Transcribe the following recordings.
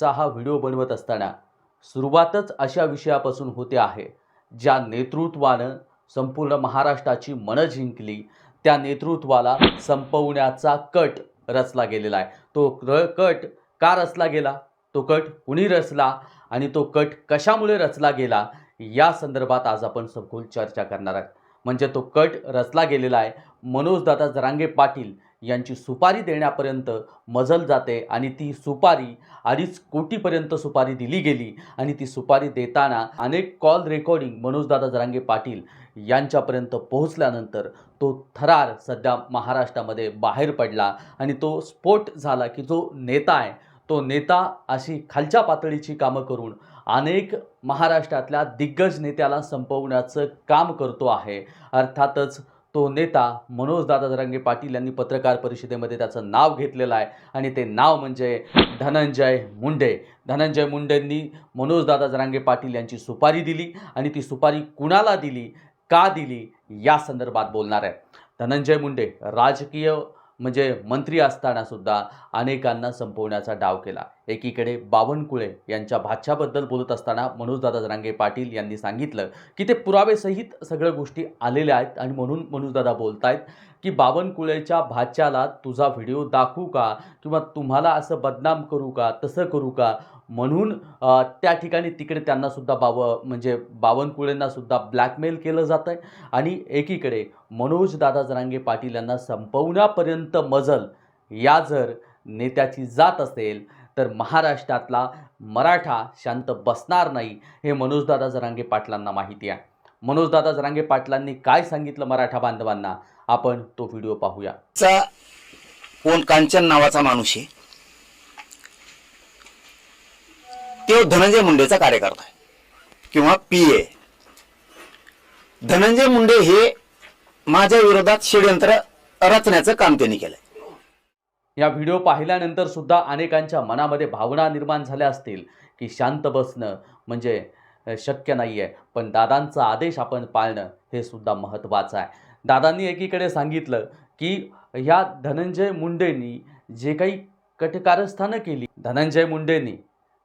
चा हा व्हिडिओ बनवत असताना सुरुवातच अशा विषयापासून होते आहे ज्या नेतृत्वानं संपूर्ण महाराष्ट्राची मनं जिंकली त्या नेतृत्वाला संपवण्याचा कट रचला गेलेला आहे. तो कट का रचला गेला? तो कट कुणी रचला आणि तो कट कशामुळे रचला गेला? या संदर्भात आज आपण सखोल चर्चा करणार आहोत. म्हणजे तो कट रचला गेलेला आहे. मनोजदादा जरांगे पाटील यांची सुपारी देण्यापर्यंत मजल जाते आणि ती सुपारी अडीच कोटीपर्यंत सुपारी दिली गेली. आणि ती सुपारी देताना अनेक कॉल रेकॉर्डिंग मनोजदादा जरांगे पाटील यांच्यापर्यंत पोहोचल्यानंतर तो थरार सध्या महाराष्ट्रामध्ये बाहेर पडला आणि तो स्फोट झाला की जो नेता आहे तो नेता अशी खालच्या पातळीची कामं करून अनेक महाराष्ट्रातल्या दिग्गज नेत्याला संपवण्याचं काम करतो आहे. अर्थातच तो नेता मनोजदादा जरांगे पाटील यांनी पत्रकार परिषदेमध्ये त्याचं नाव घेतलेलं आहे. आणि ते नाव म्हणजे धनंजय मुंडे. धनंजय मुंडेंनी मनोजदादा जरांगे पाटील यांची सुपारी दिली आणि ती सुपारी कुणाला दिली? का दिली? या संदर्भात बोलणार आहे. धनंजय मुंडे राजकीय म्हणजे मंत्री असताना सुद्धा अनेकांना संपवण्याचा डाव केला. एकीकडे बावनकुळे यांच्या भाच्याबद्दल बोलत असताना मनोजदादा जरांगे पाटील यांनी सांगितलं की ते पुरावेसहित सगळ्या गोष्टी आलेल्या आहेत आणि म्हणून मनोजदादा बोलतायत की बावनकुळेच्या भाच्याला तुझा व्हिडिओ दाखवू का? किंवा तुम्हाला असं बदनाम करू का? तसं करू का? म्हणून त्या ठिकाणी तिकडे त्यांनासुद्धा बाव म्हणजे बावनकुळेंनासुद्धा ब्लॅकमेल केलं जातं आहे. आणि एकीकडे मनोज दादा जरांगे पाटील यांना संपवण्यापर्यंत मजल या जर नेत्याची जात असेल तर महाराष्ट्रातला मराठा शांत बसणार नाही हे मनोजदादा जरांगे पाटलांना माहिती आहे. मनोजदादा जरांगे पाटलांनी काय सांगितलं मराठा बांधवांना? आपण तो व्हिडिओ पाहूया. कोण कांचन नावाचा माणूस आहे. तो धनंजय मुंडेचा कार्यकर्ता आहे. किंवा पी ए धनंजय मुंडे हे माझ्या विरोधात षडयंत्र रचण्याचं काम त्यांनी केलंय. या व्हिडिओ पाहिल्यानंतर सुद्धा अनेकांच्या मनामध्ये भावना निर्माण झाल्या असतील की शांत बसणं म्हणजे शक्य नाही आहे पण दादांचा आदेश आपण पाळणं हे सुद्धा महत्त्वाचं आहे. दादांनी एकीकडे सांगितलं की ह्या धनंजय मुंडेंनी जे काही कटकारस्थानं केली धनंजय मुंडेंनी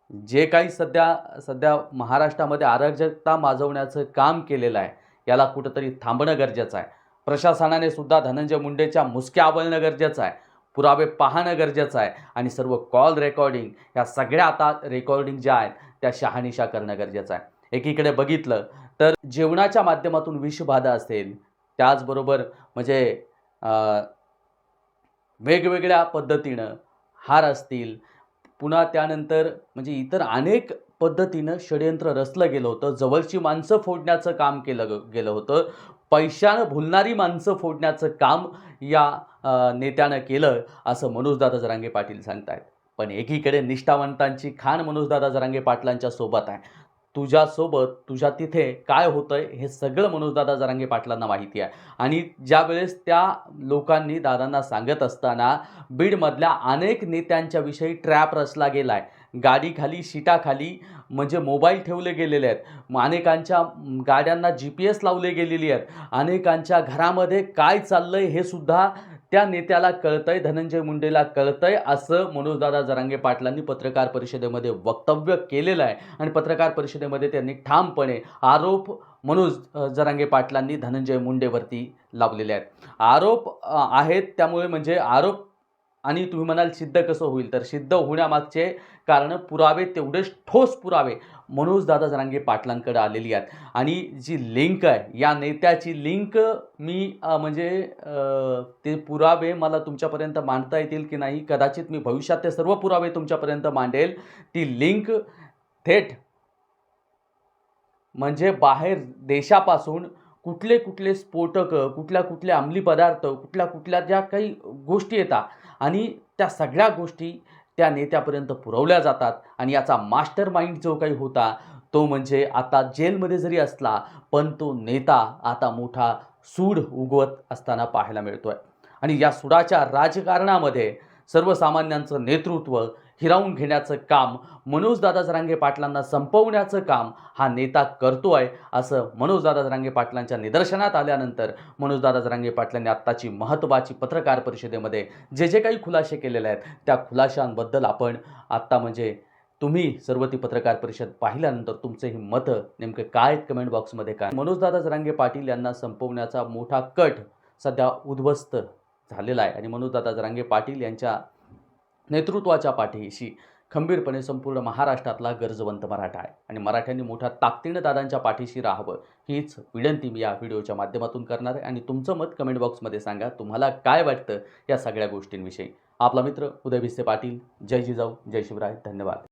जे काही सध्या सध्या महाराष्ट्रामध्ये अराजकता माजवण्याचं काम केलेलं आहे याला कुठंतरी थांबणं गरजेचं आहे. प्रशासनाने सुद्धा धनंजय मुंडेच्या मुसक्या आवळणं गरजेचं आहे पुरावे पाहणं गरजेचं आहे आणि सर्व कॉल रेकॉर्डिंग ह्या सगळ्या आता रेकॉर्डिंग ज्या आहेत त्या शहानिशा करणं गरजेचं आहे. एकीकडे बघितलं तर जेवणाच्या माध्यमातून विषबाधा असेल त्याचबरोबर म्हणजे वेगवेगळ्या पद्धतीनं हार असतील पुन्हा त्यानंतर म्हणजे इतर अनेक पद्धतीनं षडयंत्र रचलं गेलं होतं. जवळची माणसं फोडण्याचं काम केलं गेलं होतं. पैशानं भुलणारी माणसं फोडण्याचं काम या नेत्यानं केलं असं मनोजदादा जरांगे पाटील सांगतायत. पण एकीकडे निष्ठावंतांची खाण मनोजदादा जरांगे पाटलांच्या सोबत आहे. तुझ्यासोबत तुझ्या तिथे काय होतंय हे सगळं मनोजदादा जरांगे पाटलांना माहिती आहे. आणि ज्या वेळेस त्या लोकांनी दादांना सांगत असताना बीडमधल्या अनेक नेत्यांच्या विषयी ट्रॅप रचला गेला आहे गाडीखाली शिटाखाली म्हणजे मोबाईल ठेवले गेलेले आहेत. अनेकांच्या गाड्यांना जी पी एस लावले गेलेली आहेत. अनेकांच्या घरामध्ये काय चाललं आहे हे सुद्धा त्या नेत्याला कळतंय धनंजय मुंडेला कळतंय असं मनोजदादा जरांगे पाटलांनी पत्रकार परिषदेमध्ये वक्तव्य केलेलं आहे. आणि पत्रकार परिषदेमध्ये त्यांनी ठामपणे आरोप मनोज जरांगे पाटलांनी धनंजय मुंडेवरती लावलेले आहेत. आरोप आहेत त्यामुळे म्हणजे आरोप आणि तुम्ही म्हणाल सिद्ध कसं होईल? तर सिद्ध होण्यामागचे कारण पुरावे तेवढेच ठोस पुरावे मनोजदादा जरांगे पाटलांकडे आलेली आहेत. आणि जी लिंक आहे या नेत्याची लिंक मी म्हणजे ते पुरावे मला तुमच्यापर्यंत मांडता येतील की नाही कदाचित मी भविष्यात ते सर्व पुरावे तुमच्यापर्यंत मांडेल. ती लिंक थेट म्हणजे बाहेर देशापासून कुठले कुठले स्फोटकं कुठल्या कुठले अंमली पदार्थ कुठल्या कुठल्या ज्या काही गोष्टी येतात आणि त्या सगळ्या गोष्टी त्या नेत्यापर्यंत पुरवल्या जातात. आणि याचा मास्टर माइंड जो काही होता तो म्हणजे आता जेलमध्ये जरी असला पण तो नेता आता मोठा सूड उगवत असताना पाहायला मिळतोय. आणि या सुडाच्या राजकारणामध्ये सर्वसामान्यांचं नेतृत्व हिरावून घेण्याचं काम मनोजदादा जरांगे पाटलांना संपवण्याचं काम हा नेता करतो आहे असं मनोजदादा जरांगे पाटलांच्या निदर्शनात आल्यानंतर मनोजदादा जरांगे पाटलांनी आत्ताची महत्त्वाची पत्रकार परिषदेमध्ये जे जे काही खुलासे केलेले आहेत त्या खुलाशांबद्दल आपण आत्ता म्हणजे तुम्ही सर्व ती पत्रकार परिषद पाहिल्यानंतर तुमचेही मतं नेमकं काय आहेत कमेंट बॉक्समध्ये काय? मनोजदादा जरांगे पाटील यांना संपवण्याचा मोठा कट सध्या उद्ध्वस्त झालेला आहे आणि मनोजदादा जरांगे पाटील यांच्या नेतृत्वाच्या पाठीशी खंबीरपणे संपूर्ण महाराष्ट्रातला गरजवंत मराठा आहे. आणि मराठ्यांनी मोठ्या ताकदीनं दादांच्या पाठीशी राहावं हीच विनंती मी या व्हिडिओच्या माध्यमातून करणार आहे. आणि तुमचं मत कमेंट बॉक्समध्ये सांगा तुम्हाला काय वाटतं या सगळ्या गोष्टींविषयी. आपला मित्र उदय भिसे पाटील. जय जिजाऊ जय शिवराय. धन्यवाद.